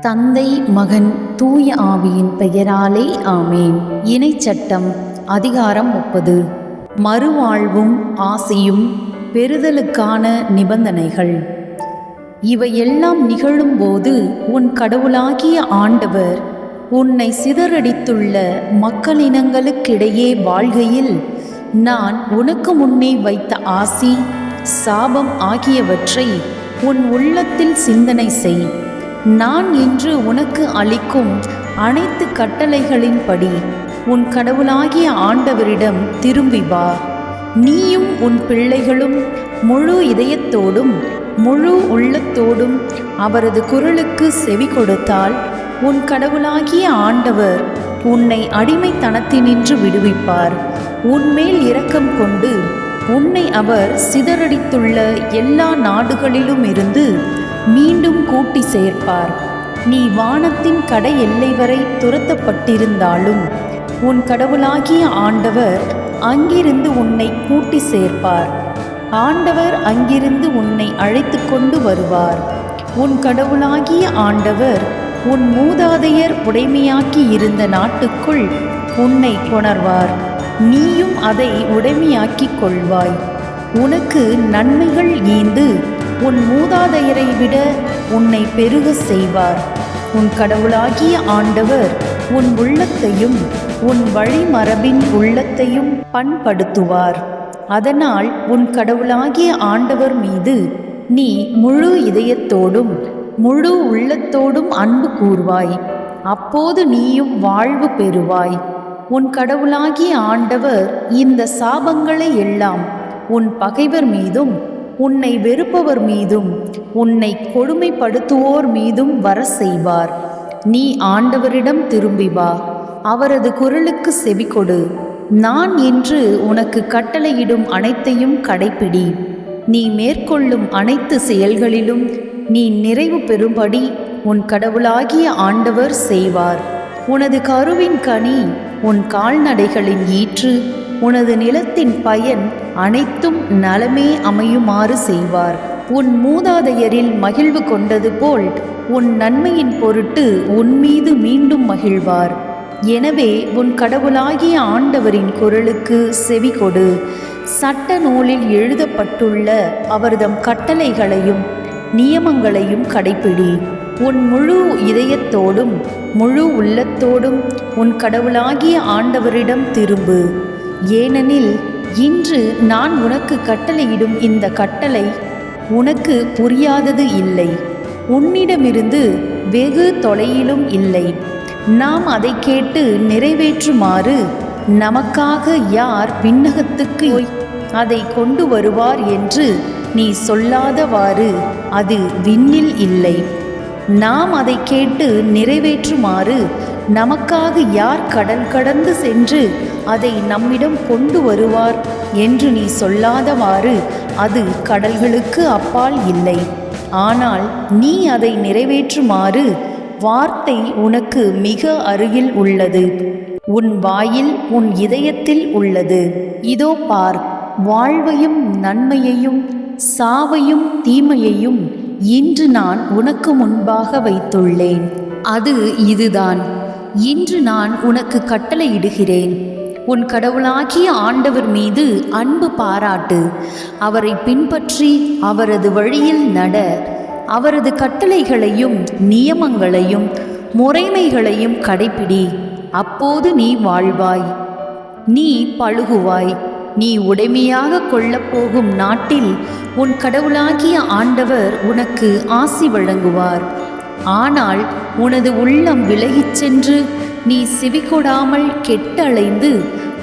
தந்தை மகன் தூய ஆவியின் பெயராலே ஆமேன். இணைச்சட்டம் அதிகாரம் முப்பது. மறுவாழ்வும் ஆசையும் பெறுதலுக்கான நிபந்தனைகள். இவையெல்லாம் நிகழும்போது உன் கடவுளாகிய ஆண்டவர் உன்னை சிதறடித்துள்ள மக்களினங்களுக்கிடையே வாழ்கையில் நான் உனக்கு முன்னே வைத்த ஆசி சாபம் ஆகியவற்றை உன் உள்ளத்தில் சிந்தனை செய். நான் இன்று உனக்கு அளிக்கும் அனைத்து கட்டளைகளின்படி உன் கடவுளாகிய ஆண்டவரிடம் திரும்பி வா. நீயும் உன் பிள்ளைகளும் முழு இதயத்தோடும் முழு உள்ளத்தோடும் அவரது குரலுக்கு செவி கொடுத்தால் உன் கடவுளாகிய ஆண்டவர் உன்னை அடிமைத்தனத்தினின்று விடுவிப்பார். உன்மேல் இரக்கம் கொண்டு உன்னை அவர் சிதறடித்துள்ள எல்லா நாடுகளிலும் இருந்து மீண்டும் கூட்டி சேர்ப்பார். நீ வானத்தின் கடை எல்லை வரை துரத்தப்பட்டிருந்தாலும் உன் கடவுளாகிய ஆண்டவர் அங்கிருந்து உன்னை கூட்டி சேர்ப்பார். ஆண்டவர் அங்கிருந்து உன்னை அழைத்து கொண்டு வருவார். உன் கடவுளாகிய ஆண்டவர் உன் மூதாதையர் உடைமையாக்கி இருந்த நாட்டுக்குள் உன்னை கொணர்வார். நீயும் அதை உடைமையாக்கிக் கொள்வாய். உனக்கு நன்மைகள் ஈந்து உன் மூதாதையரை விட உன்னை பெருக செய்வார். உன் கடவுளாகிய ஆண்டவர் உன் உள்ளத்தையும் உன் வழிமரபின் உள்ளத்தையும் பண்படுத்துவார். அதனால் உன் கடவுளாகிய ஆண்டவர் மீது நீ முழு இதயத்தோடும் முழு உள்ளத்தோடும் அன்பு கூர்வாய். அப்போது நீயும் வாழ்வு பெறுவாய். உன் கடவுளாகிய ஆண்டவர் இந்த சாபங்களை எல்லாம் உன் பகைவர் மீதும் உன்னை வெறுப்பவர் மீதும் உன்னை கொடுமைப்படுத்துவோர் மீதும் வர செய்வார். நீ ஆண்டவரிடம் திரும்பி வா அவரது குரலுக்கு செவிகொடு நான் இன்று உனக்கு கட்டளையிடும் அனைத்தையும் கடைப்பிடி. நீ மேற்கொள்ளும் அனைத்து செயல்களிலும் நீ நிறைவு பெறும்படி உன் கடவுளாகிய ஆண்டவர் செய்வார். உனது கருவின் கனி உன் கால்நடைகளின் ஈற்று உனது நிலத்தின் பயன் அனைத்தும் நலமே அமையுமாறு செய்வார். உன் மூதாதையரில் மகிழ்வு கொண்டது போல் உன் நன்மையின் பொருட்டு உன் மீது மீண்டும் மகிழ்வார். எனவே உன் கடவுளாகிய ஆண்டவரின் குரலுக்கு செவி கொடு. சட்ட நூலில் எழுதப்பட்டுள்ள அவர்தம் கட்டளைகளையும் நியமங்களையும் கடைப்பிடி. உன் முழு இதயத்தோடும் முழு உள்ளத்தோடும் உன் கடவுளாகிய ஆண்டவரிடம் திரும்பு. ஏனெனில் இன்று நான் உனக்கு கட்டளையிடும் இந்த கட்டளை உனக்கு புரியாதது இல்லை. உன்னிடமிருந்து வெகு தொலையிலும் இல்லை. நாம் அதை கேட்டு நிறைவேற்றுமாறு நமக்காக யார் விண்ணகத்துக்கு அதை கொண்டு வருவார் என்று நீ சொல்லாதவாறு அது விண்ணில் இல்லை. நாம் அதை கேட்டு நிறைவேற்றுமாறு நமக்காக யார் கடல் கடந்து சென்று அதை நம்மிடம் கொண்டு வருவார் என்று நீ சொல்லாதவாறு அது கடல்களுக்கு அப்பால் இல்லை. ஆனால் நீ அதை நிறைவேற்றுமாறு வார்த்தை உனக்கு மிக அருகில் உள்ளது. உன் வாயில் உன் இதயத்தில் உள்ளது. இதோ பார் வாழ்வையும் நன்மையையும் சாவையும் தீமையையும் இன்று நான் உனக்கு முன்பாக வைத்துள்ளேன். அது இதுதான். இன்று நான் உனக்கு கட்டளையிடுகிறேன். உன் கடவுளாகிய ஆண்டவர் மீது அன்பு பாராட்டு. அவரை பின்பற்றி அவரது வழியில் நட. அவரது கட்டளைகளையும் நியமங்களையும் முறைமைகளையும் கடைப்பிடி. அப்போது நீ வாழ்வாய். நீ பழுகுவாய். நீ உடைமையாக கொள்ளப் போகும் நாட்டில் உன் கடவுளாகிய ஆண்டவர் உனக்கு ஆசி வழங்குவார். ஆனால் உனது உள்ளம் விலகிச் சென்று நீ செவிகொடாமல் கெட்டலைந்து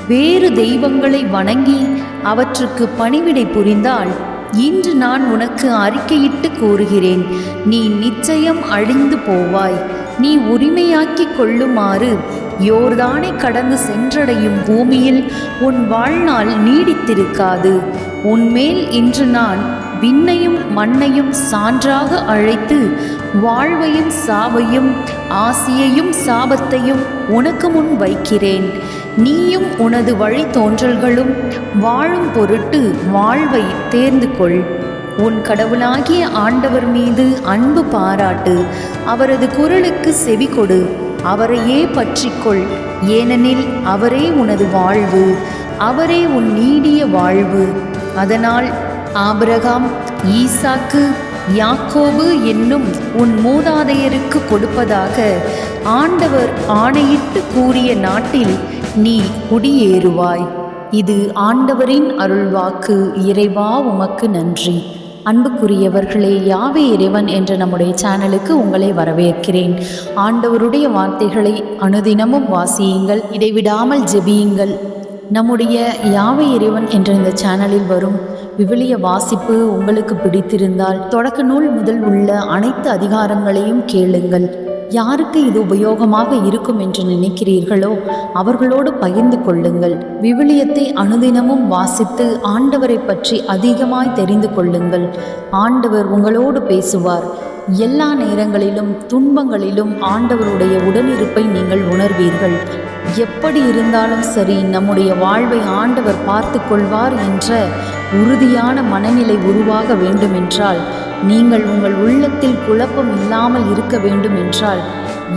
வேறு தெய்வங்களை வணங்கி அவற்றுக்கு பணிவிடை புரிந்தால் இன்று நான் உனக்கு அறிக்கையிட்டு கூறுகிறேன். நீ நிச்சயம் அழிந்து போவாய். நீ உரிமையாக்கிக் கொள்ளுமாறு யோர்தானை கடந்து சென்றடையும் பூமியில் உன் வாழ்நாள் நீடித்திருக்காது. உன்மேல் இன்று நான் விண்ணையும் மண்ணையும் சான்றாக அழைத்து வாழ்வையும் சாவையும் ஆசியையும் சாபத்தையும் உனக்கு முன் வைக்கிறேன். நீயும் உனது வழித்தோன்றல்களும் வாழும் பொருட்டு வாழ்வை தேர்ந்து கொள் உன் கடவுளாகிய ஆண்டவர் மீது அன்பு பாராட்டு. அவரது குரலுக்கு செவி கொடு. அவரையே பற்றிக்கொள். ஏனெனில் அவரே உனது வாழ்வு. அவரே உன் நீடிய வாழ்வு. அதனால் ஆபிரகாம் ஈசாக்கு யாக்கோபு என்னும் உன் மூதாதையருக்கு கொடுப்பதாக ஆண்டவர் ஆணையிட்டு கூறிய நாட்டில் நீ குடியேறுவாய். இது ஆண்டவரின் அருள்வாக்கு. இறைவா உமக்கு நன்றி. அன்புக்குரியவர்களே யாவே இறைவன் என்ற நம்முடைய சேனலுக்கு உங்களை வரவேற்கிறேன். ஆண்டவருடைய வார்த்தைகளை அனுதினமும் வாசியுங்கள் இடைவிடாமல் ஜெபியுங்கள். நம்முடைய யாவை இறைவன் என்ற இந்த சேனலில் வரும் விவிலிய வாசிப்பு உங்களுக்கு பிடித்திருந்தால் தொடக்க நூல் முதல் உள்ள அனைத்து அதிகாரங்களையும் கேளுங்கள். யாருக்கு இது உபயோகமாக இருக்கும் என்று நினைக்கிறீர்களோ அவர்களோடு பகிர்ந்து கொள்ளுங்கள். விவிலியத்தை அனுதினமும் வாசித்து ஆண்டவரை பற்றி அதிகமாய் தெரிந்து கொள்ளுங்கள். ஆண்டவர் உங்களோடு பேசுவார். எல்லா நேரங்களிலும் துன்பங்களிலும் ஆண்டவருடைய உடனிருப்பை நீங்கள் உணர்வீர்கள். எப்படி இருந்தாலும் சரி நம்முடைய வாழ்வை ஆண்டவர் பார்த்து கொள்வார் என்ற உறுதியான மனநிலை உருவாக வேண்டுமென்றால் நீங்கள் உங்கள் உள்ளத்தில் குழப்பம் இல்லாமல் இருக்க வேண்டும் என்றால்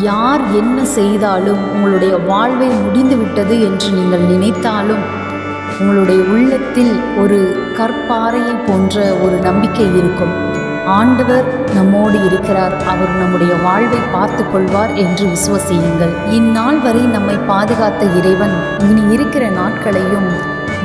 யார் என்ன செய்தாலும் உங்களுடைய வாழ்வை முடிந்துவிட்டது என்று நீங்கள் நினைத்தாலும் உங்களுடைய உள்ளத்தில் ஒரு கற்பாறையை போன்ற ஒரு நம்பிக்கை இருக்கும். ஆண்டவர் நம்மோடு இருக்கிறார். அவர் நம்முடைய வாழ்வை பார்த்து கொள்வார் என்று விசுவசியுங்கள். இந்நாள் வரை நம்மை பாதுகாத்த இறைவன் இனி இருக்கிற நாட்களையும்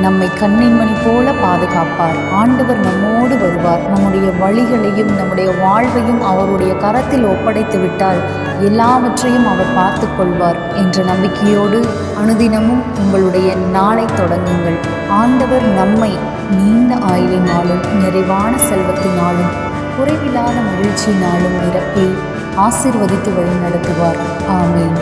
நம்மை கண்ணின்மணி போல பாதுகாப்பார். ஆண்டவர் நம்மோடு வருவார். நம்முடைய வழிகளையும் நம்முடைய வாழ்வையும் அவருடைய கரத்தில் ஒப்படைத்து விட்டால் எல்லாவற்றையும் அவர் பார்த்து கொள்வார் என்ற நம்பிக்கையோடு அனுதினமும் உங்களுடைய நாளை தொடங்குங்கள். ஆண்டவர் நம்மை நீண்ட ஆயுளினாலும் நிறைவான செல்வத்தினாலும் குறைவில்லாத மகிழ்ச்சியினாலும் நிரப்பி ஆசிர்வதித்து வழி நடத்துவார் ஆமீன்.